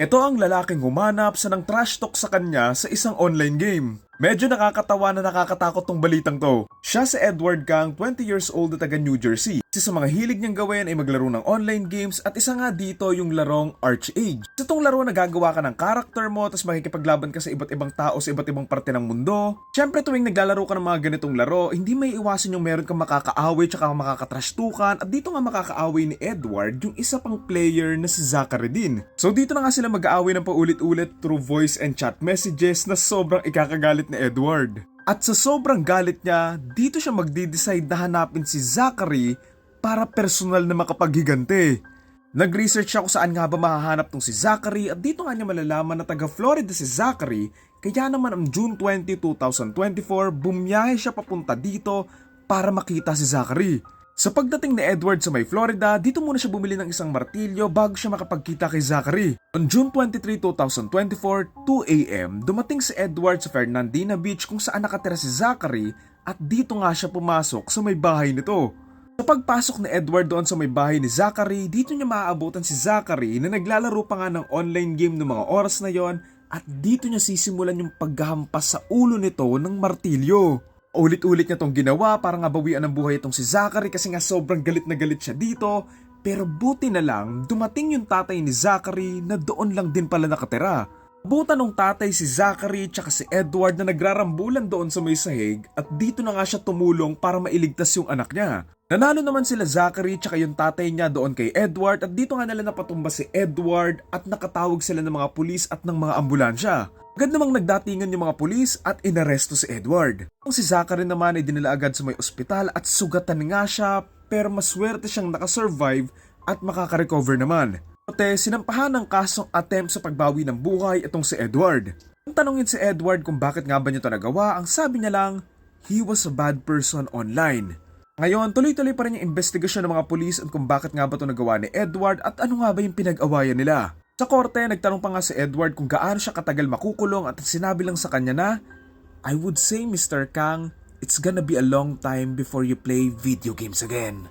Ito ang lalaking humanap sa nang trash talk sa kanya sa isang online game. Medyo nakakatawa na nakakatakot tong balitang to. Siya si Edward Kang, 20 years old at taga New Jersey. Isa sa mga hilig niyang gawin ay maglaro ng online games at isa nga dito yung larong Archage. Sa tong laro nagagawa ka ng character mo tapos makikipaglaban ka sa iba't ibang tao sa iba't ibang parte ng mundo. Siyempre tuwing naglalaro ka ng mga ganitong laro, hindi may iwasan yung meron kang makakaaway tsaka makakatrashtukan at dito nga makakaaway ni Edward yung isa pang player na si Zachary din. So dito na nga sila mag-aaway ng paulit-ulit through voice and chat messages na sobrang ikakagalit ni Edward. At sa sobrang galit niya, dito siya magde-decide na hanapin si Zachary para personal na makapaghigante. Nag-research kung saan nga ba mahahanap tong si Zachary at dito nga niya malalaman na taga Florida si Zachary kaya naman ang June 20, 2024 bumiyahe siya papunta dito para makita si Zachary. Sa pagdating ni Edward sa may Florida, dito muna siya bumili ng isang martilyo bago siya makapagkita kay Zachary. On June 23, 2024, 2am, dumating si Edward sa Fernandina Beach kung saan nakatira si Zachary at dito nga siya pumasok sa may bahay nito. Sa pagpasok ni Edward doon sa may bahay ni Zachary, dito niya maaabutan si Zachary na naglalaro pa nga ng online game ng mga oras na yon at dito niya sisimulan yung paghahampas sa ulo nito ng martilyo. Ulit-ulit niya tong ginawa para nga bawian ng buhay itong si Zachary kasi nga sobrang galit na galit siya dito. Pero buti na lang, dumating yung tatay ni Zachary na doon lang din pala nakatira. Buta nung tatay si Zachary tsaka si Edward na nagrarambulan doon sa may sahig at dito na nga siya tumulong para mailigtas yung anak niya. Nanalo naman sila Zachary tsaka yung tatay niya doon kay Edward at dito nga nila napatumba si Edward at nakatawag sila ng mga pulis at ng mga ambulansya. Agad namang nagdatingan yung mga pulis at inaresto si Edward. Kung si Zachary naman ay dinala agad sa may ospital at sugatan nga siya pero maswerte siyang nakasurvive at makaka-recover naman. Ote, sinampahan ng kasong attempt sa pagbawi ng buhay itong si Edward. Nang tanongin si Edward kung bakit nga ba niya ito nagawa, ang sabi niya lang, he was a bad person online. Ngayon, tuloy-tuloy pa rin yung investigasyon ng mga pulis at kung bakit nga ba ito nagawa ni Edward at ano nga ba yung pinag-awayan nila. Sa korte, nagtanong pa nga si Edward kung gaano siya katagal makukulong at sinabi lang sa kanya na, I would say Mr. Kang, it's gonna be a long time before you play video games again.